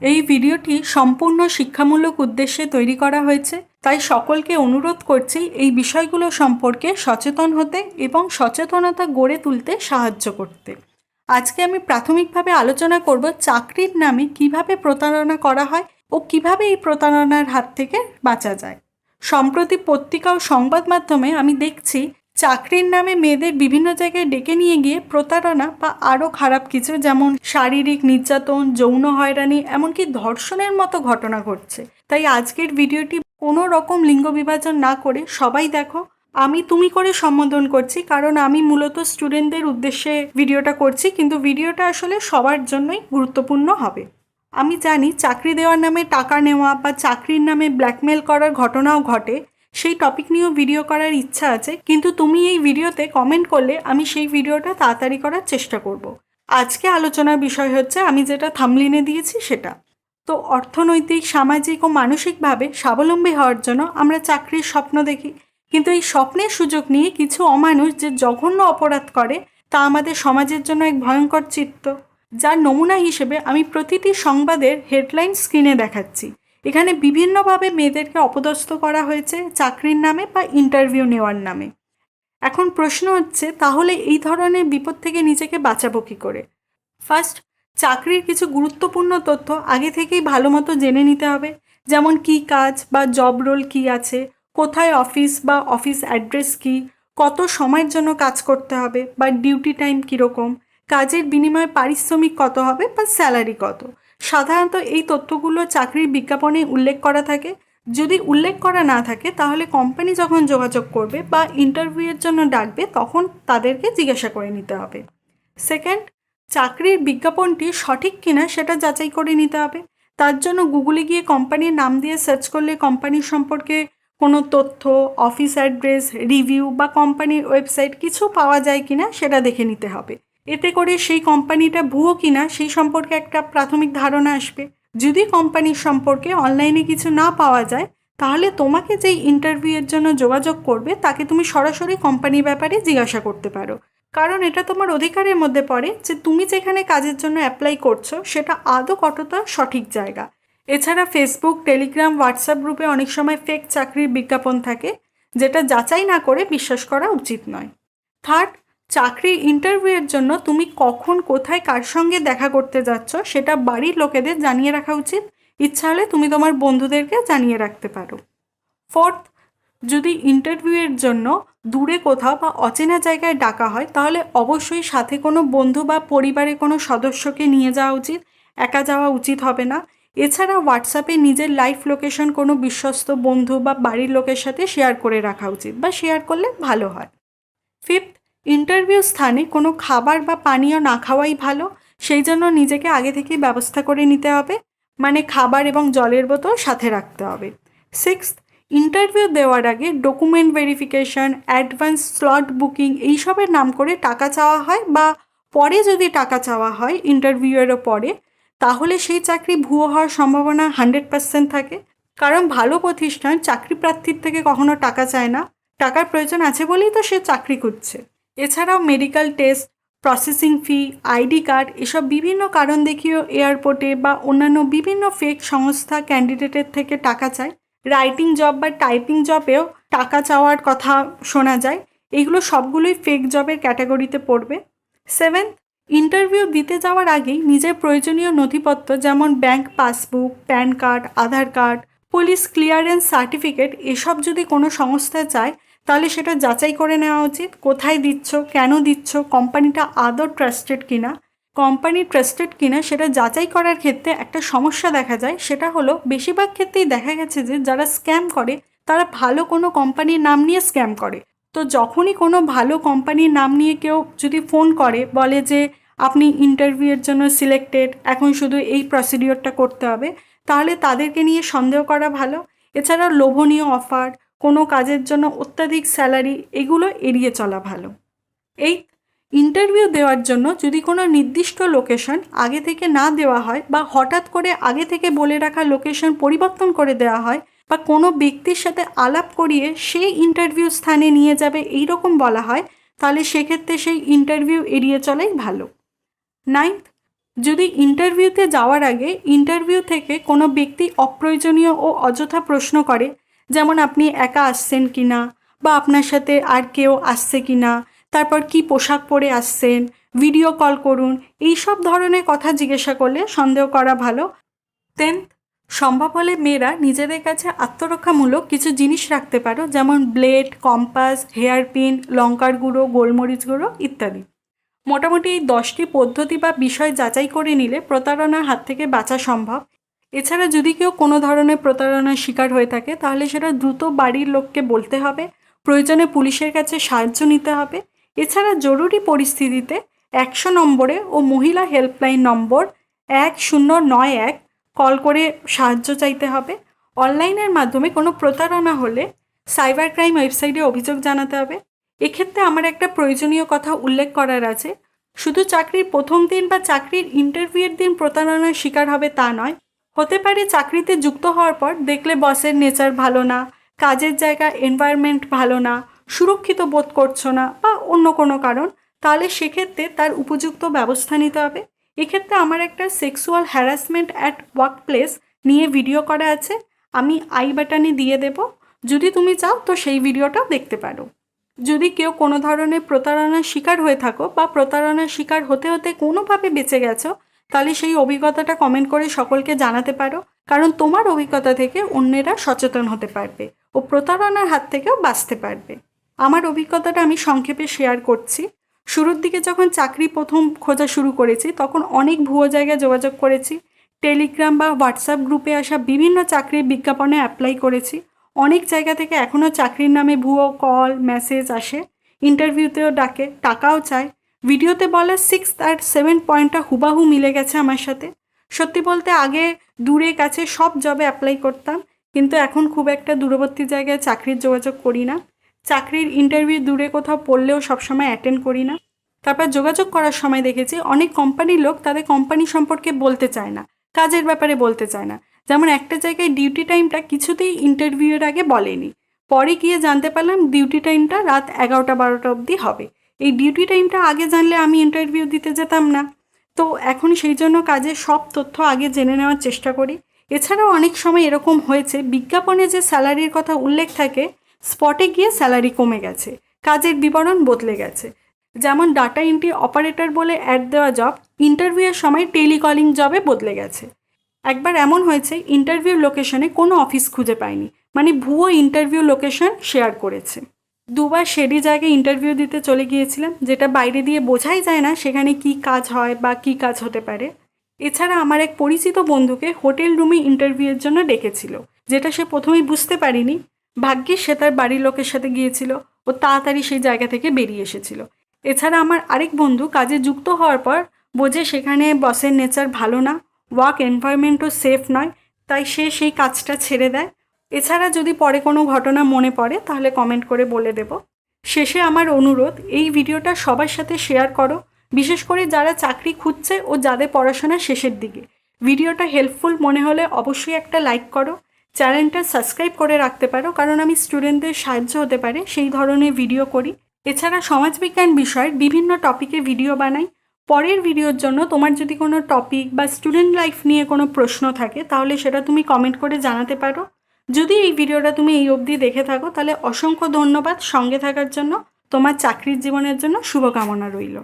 এই ভিডিওটি সম্পূর্ণ শিক্ষামূলক উদ্দেশ্যে তৈরি করা হয়েছে, তাই সকলকে অনুরোধ করছি এই বিষয়গুলো সম্পর্কে সচেতন হতে এবং সচেতনতা গড়ে তুলতে সাহায্য করতে। আজকে আমি প্রাথমিকভাবে আলোচনা করব চাকরির নামে কীভাবে প্রতারণা করা হয় ও কীভাবে এই প্রতারণার হাত থেকে বাঁচা যায়। সম্প্রতি পত্রিকা ও সংবাদ মাধ্যমে আমি দেখছি চাকরির নামে মেয়েদের বিভিন্ন জায়গায় ডেকে নিয়ে গিয়ে প্রতারণা বা আরও খারাপ কিছু, যেমন শারীরিক নির্যাতন, যৌন হয়রানি, এমনকি ধর্ষণের মতো ঘটনা ঘটছে। তাই আজকের ভিডিওটি কোনো রকম লিঙ্গ বিভাজন না করে সবাই দেখো। আমি তুমি করে সম্বোধন করছি, কারণ আমি মূলত স্টুডেন্টদের উদ্দেশ্যে ভিডিওটা করছি, কিন্তু ভিডিওটা আসলে সবার জন্যই গুরুত্বপূর্ণ হবে। আমি জানি চাকরি দেওয়ার নামে টাকা নেওয়া বা চাকরির নামে ব্ল্যাকমেল করার ঘটনাও ঘটে। সেই টপিক নিয়েও ভিডিও করার ইচ্ছা আছে, কিন্তু তুমি এই ভিডিওতে কমেন্ট করলে আমি সেই ভিডিওটা তাড়াতাড়ি করার চেষ্টা করব। আজকে আলোচনার বিষয় হচ্ছে, আমি যেটা থামলিনে দিয়েছি সেটা। তো অর্থনৈতিক, সামাজিক ও মানসিকভাবে স্বাবলম্বী হওয়ার জন্য আমরা চাকরির স্বপ্ন দেখি। কিন্তু এই স্বপ্নের সুযোগ নিয়ে কিছু অমানুষ যে জঘন্য অপরাধ করে, তা আমাদের সমাজের জন্য এক ভয়ঙ্কর চিত্ত, যার নমুনা হিসেবে আমি প্রতিটি সংবাদের হেডলাইন স্ক্রিনে দেখাচ্ছি। এখানে বিভিন্নভাবে মেয়েদেরকে অপদস্থ করা হয়েছে চাকরির নামে বা ইন্টারভিউ নেওয়ার নামে। এখন প্রশ্ন হচ্ছে, তাহলে এই ধরনের বিপদ থেকে নিজেকে বাঁচাবো কী করে? ফার্স্ট চাকরির কিছু গুরুত্বপূর্ণ তথ্য আগে থেকেই ভালো মতো জেনে নিতে হবে, যেমন কি কাজ বা জব রোল কি আছে, কোথায় অফিস বা অফিস অ্যাড্রেস কি, কত সময়ের জন্য কাজ করতে হবে বা ডিউটি টাইম কীরকম, কাজের বিনিময়ে পারিশ্রমিক কত হবে বা স্যালারি কত। সাধারণত এই তথ্যগুলো চাকরির বিজ্ঞাপনে উল্লেখ করা থাকে। যদি উল্লেখ করা না থাকে, তাহলে কোম্পানি যখন যোগাযোগ করবে বা ইন্টারভিউয়ের জন্য ডাকবে, তখন তাদেরকে জিজ্ঞাসা করে নিতে হবে। সেকেন্ড চাকরির বিজ্ঞাপনটি সঠিক কিনা সেটা যাচাই করে নিতে হবে। তার জন্য গুগলে গিয়ে কোম্পানির নাম দিয়ে সার্চ করলে কোম্পানির সম্পর্কে কোনো তথ্য অফিস অ্যাড্রেস রিভিউ বা কোম্পানির ওয়েবসাইট কিছু পাওয়া যায় কিনা সেটা দেখে নিতে হবে। এতে করে সেই কোম্পানিটা ভুয়ো কিনা সেই সম্পর্কে একটা প্রাথমিক ধারণা আসবে। যদি কোম্পানির সম্পর্কে অনলাইনে কিছু না পাওয়া যায়, তাহলে তোমাকে যেই ইন্টারভিউয়ের জন্য যোগাযোগ করবে, তাকে তুমি সরাসরি কোম্পানির ব্যাপারে জিজ্ঞাসা করতে পারো। কারণ এটা তোমার অধিকারের মধ্যে পড়ে যে তুমি যেখানে কাজের জন্য অ্যাপ্লাই করছ, সেটা আদৌ কতটা সঠিক জায়গা। এছাড়া ফেসবুক টেলিগ্রাম হোয়াটসঅ্যাপ গ্রুপে অনেক সময় ফেক চাকরির বিজ্ঞাপন থাকে, যেটা যাচাই না করে বিশ্বাস করা উচিত নয়। থার্ড চাকরির ইন্টারভিউয়ের জন্য তুমি কখন, কোথায়, কার সঙ্গে দেখা করতে যাচ্ছ সেটা বাড়ির লোকেদের জানিয়ে রাখা উচিত। ইচ্ছা হলে তুমি তোমার বন্ধুদেরকে জানিয়ে রাখতে পারো। ফোর্থ যদি ইন্টারভিউয়ের জন্য দূরে কোথাও বা অচেনা জায়গায় ডাকা হয়, তাহলে অবশ্যই সাথে কোনো বন্ধু বা পরিবারের কোনো সদস্যকে নিয়ে যাওয়া উচিত। একা যাওয়া উচিত হবে না। এছাড়া হোয়াটসঅ্যাপে নিজের লাইফ লোকেশন কোনো বিশ্বস্ত বন্ধু বা বাড়ির লোকের সাথে শেয়ার করে রাখা উচিত বা শেয়ার করলে ভালো হয়। ফিফথ ইন্টারভিউ স্থানে কোনো খাবার বা পানীয় না খাওয়াই ভালো, সেই জন্য নিজেকে আগে থেকেই ব্যবস্থা করে নিতে হবে। মানে খাবার এবং জলের বোতল সাথে রাখতে হবে। সিক্স ইন্টারভিউ দেওয়ার আগে document verification advance slot booking এইসবের নাম করে টাকা চাওয়া হয় বা পরে যদি টাকা চাওয়া হয় ইন্টারভিউয়েরও পরে, তাহলে সেই চাকরি ভুয়ো হওয়ার সম্ভাবনা হান্ড্রেড পার্সেন্ট থাকে। কারণ ভালো প্রতিষ্ঠান চাকরি প্রার্থীর থেকে কখনো টাকা চায় না। টাকার প্রয়োজন আছে বলেই তো সে চাকরি খুঁজছে। এছাড়াও medical test processing fee ID card এসব বিভিন্ন কারণ দেখিয়েও এয়ারপোর্টে বা অন্যান্য বিভিন্ন ফেক সংস্থা ক্যান্ডিডেটের থেকে টাকা চায়। রাইটিং জব বা টাইপিং জবেও টাকা চাওয়ার কথা শোনা যায়। এগুলো সবগুলোই ফেক জবের ক্যাটাগরিতে পড়বে। সেভেন্থ ইন্টারভিউ দিতে যাওয়ার আগেই নিজের প্রয়োজনীয় নথিপত্র যেমন bank passbook PAN card Aadhaar card police clearance certificate এসব যদি কোনো সংস্থা চায় তাহলে সেটা যাচাই করে নেওয়া উচিত। কোথায় দিচ্ছ, কেন দিচ্ছ, কোম্পানিটা আদৌ ট্রাস্টেড কিনা? কোম্পানি ট্রাস্টেড কিনা সেটা যাচাই করার ক্ষেত্রে একটা সমস্যা দেখা যায়। সেটা হলো, বেশিরভাগ ক্ষেত্রেই দেখা গেছে যে যারা স্ক্যাম করে, তারা ভালো কোনো কোম্পানির নাম নিয়ে স্ক্যাম করে। তো যখনই কোনো ভালো কোম্পানির নাম নিয়ে কেউ যদি ফোন করে, বলে যে আপনি ইন্টারভিউয়ের জন্য সিলেক্টেড এখন শুধু এই প্রসিডিওরটা করতে হবে, তাহলে তাদেরকে নিয়ে সন্দেহ করা ভালো। এছাড়া লোভনীয় অফার কোনো কাজের জন্য অত্যাধিক স্যালারি, এগুলো এড়িয়ে চলা ভালো। এই ইন্টারভিউ দেওয়ার জন্য যদি কোনো নির্দিষ্ট লোকেশন আগে থেকে না দেওয়া হয় বা হঠাৎ করে আগে থেকে বলে রাখা লোকেশন পরিবর্তন করে দেওয়া হয় বা কোনো ব্যক্তির সাথে আলাপ করিয়ে সেই ইন্টারভিউ স্থানে নিয়ে যাবে এই রকম বলা হয়, তাহলে সেক্ষেত্রে সেই ইন্টারভিউ এড়িয়ে চলাই ভালো। নাইন্থ, যদি ইন্টারভিউতে যাওয়ার আগে ইন্টারভিউ থেকে কোনো ব্যক্তি অপ্রয়োজনীয় ও অযথা প্রশ্ন করে যেমন আপনি একা আসছেন কি না বা আপনার সাথে আর কেউ আসছে কি না তারপর কি পোশাক পরে আসছেন ভিডিও কল করুন এই সব ধরনের কথা জিজ্ঞাসা করলে সন্দেহ করা ভালো। দেন সম্ভব হলে মেয়েরা নিজেদের কাছে আত্মরক্ষামূলক কিছু জিনিস রাখতে পারো, যেমন ব্লেড কম্পাস হেয়ার পিন লঙ্কার গুঁড়ো, গোলমরিচ গুঁড়ো ইত্যাদি। মোটামুটি এই দশটি পদ্ধতি বা বিষয় যাচাই করে নিলে প্রতারণার হাত থেকে বাঁচা সম্ভব। এছাড়া যদি কেউ কোনো ধরনের প্রতারণার শিকার হয়ে থাকে, তাহলে সেটা দ্রুত বাড়ির লোককে বলতে হবে। প্রয়োজনে পুলিশের কাছে সাহায্য নিতে হবে। এছাড়া জরুরি পরিস্থিতিতে একশো নম্বরে ও মহিলা হেল্পলাইন নম্বর এক শূন্য নয় এক কল করে সাহায্য চাইতে হবে। অনলাইনের মাধ্যমে কোনো প্রতারণা হলে সাইবার ক্রাইম ওয়েবসাইটে অভিযোগ জানাতে হবে। এক্ষেত্রে আমার একটা প্রয়োজনীয় কথা উল্লেখ করার আছে। শুধু চাকরির প্রথম দিন বা চাকরির ইন্টারভিউয়ের দিন প্রতারণার শিকার হবে তা নয় হতে পারে চাকরিতে যুক্ত হওয়ার পর দেখলে বসের নেচার ভালো না, কাজের জায়গা এনভায়রনমেন্ট ভালো না, সুরক্ষিত বোধ করছ না বা অন্য কোনো কারণ, তাহলে সেক্ষেত্রে তার উপযুক্ত ব্যবস্থা নিতে হবে। এক্ষেত্রে আমার একটা sexual harassment at work place নিয়ে ভিডিও করা আছে, আমি আই বাটনে দিয়ে দেব। যদি তুমি চাও তো সেই ভিডিওটাও দেখতে পারো। যদি কেউ কোনো ধরনের প্রতারণার শিকার হয়ে থাকো বা প্রতারণার শিকার হতে হতে কোনোভাবে বেঁচে গেছো তাহলে সেই অভিজ্ঞতাটা কমেন্ট করে সকলকে জানাতে পারো। কারণ তোমার অভিজ্ঞতা থেকে অন্যেরা সচেতন হতে পারবে ও প্রতারণার হাত থেকেও বাঁচতে পারবে। আমার অভিজ্ঞতাটা আমি সংক্ষেপে শেয়ার করছি। শুরুর দিকে যখন চাকরি প্রথম খোঁজা শুরু করেছি, তখন অনেক ভুয়ো জায়গায় যোগাযোগ করেছি। টেলিগ্রাম বা হোয়াটসঅ্যাপ গ্রুপে আসা বিভিন্ন চাকরির বিজ্ঞাপনে অ্যাপ্লাই করেছি। অনেক জায়গা থেকে এখনও চাকরির নামে ভুয়ো কল মেসেজ আসে। ইন্টারভিউতেও ডাকে, টাকাও চায়। ভিডিওতে বলা সিক্স আর সেভেন পয়েন্টটা হুবাহু মিলে গেছে আমার সাথে। সত্যি বলতে আগে দূরে কাছে সব জবে অ্যাপ্লাই করতাম, কিন্তু এখন খুব একটা দূরবর্তী জায়গায় চাকরির যোগাযোগ করি না। চাকরির ইন্টারভিউ দূরে কোথাও পড়লেও সবসময় অ্যাটেন্ড করি না। তারপর যোগাযোগ করার সময় দেখেছি অনেক কোম্পানির লোক তাদের কোম্পানি সম্পর্কে বলতে চায় না, কাজের ব্যাপারে বলতে চায় না। যেমন একটা জায়গায় ডিউটি টাইমটা কিছুতেই ইন্টারভিউয়ের আগে বলেনি। পরে গিয়ে জানতে পারলাম ডিউটি টাইমটা রাত এগারোটা বারোটা অবধি হবে। এই ডিউটি টাইমটা আগে জানলে আমি ইন্টারভিউ দিতে যেতাম না। তো এখন সেই জন্য কাজের সব তথ্য আগে জেনে নেওয়ার চেষ্টা করি। এছাড়াও অনেক সময় এরকম হয়েছে, বিজ্ঞাপনে যে স্যালারির কথা উল্লেখ থাকে স্পটে গিয়ে স্যালারি কমে গেছে, কাজের বিবরণ বদলে গেছে। যেমন ডাটা এন্ট্রি অপারেটর বলে অ্যাড দেওয়া জব ইন্টারভিউয়ের সময় টেলিকলিং জবে বদলে গেছে। একবার এমন হয়েছে ইন্টারভিউ লোকেশনে কোনো অফিস খুঁজে পায়নি মানে ভুয়ো ইন্টারভিউ লোকেশন শেয়ার করেছে। দুবার সেডি জায়গায় ইন্টারভিউ দিতে চলে গিয়েছিলাম, যেটা বাইরে দিয়ে বোঝাই যায় না সেখানে কি কাজ হয় বা কি কাজ হতে পারে। এছাড়া আমার এক পরিচিত বন্ধুকে হোটেল রুমে ইন্টারভিউয়ের জন্য ডেকেছিল, যেটা সে প্রথমেই বুঝতে পারিনি। ভাগ্যে সে তার বাড়ির লোকের সাথে গিয়েছিল ও তাড়াতাড়ি সেই জায়গা থেকে বেরিয়ে এসেছিল। এছাড়া আমার আরেক বন্ধু কাজে যুক্ত হওয়ার পর বোঝে সেখানে বসের নেচার ভালো না ওয়ার্ক এনভায়রনমেন্টও সেফ নয়, তাই সে সেই কাজটা ছেড়ে দেয়। এছাড়া যদি পরে কোনো ঘটনা মনে পড়ে, তাহলে কমেন্ট করে বলে দেব। শেষে আমার অনুরোধ, এই ভিডিওটা সবার সাথে শেয়ার করো, বিশেষ করে যারা চাকরি খুঁজছে ও যাদের পড়াশোনা শেষের দিকে। ভিডিওটা হেল্পফুল মনে হলে অবশ্যই একটা লাইক করো চ্যানেলটা সাবস্ক্রাইব করে রাখতে পারো, কারণ আমি স্টুডেন্টদের সাহায্য হতে পারে সেই ধরনের ভিডিও করি। এছাড়া সমাজবিজ্ঞান বিষয়ের বিভিন্ন টপিকে ভিডিও বানাই। পরের ভিডিওর জন্য তোমার যদি কোনো টপিক বা স্টুডেন্ট লাইফ নিয়ে কোনো প্রশ্ন থাকে, তাহলে সেটা তুমি কমেন্ট করে জানাতে পারো। যদি এই ভিডিওটা তুমি এই অবধি দেখে থাকো, তাহলে অসংখ্য ধন্যবাদ সঙ্গে থাকার জন্য। তোমার চাকরির জীবনের জন্য শুভকামনা রইল।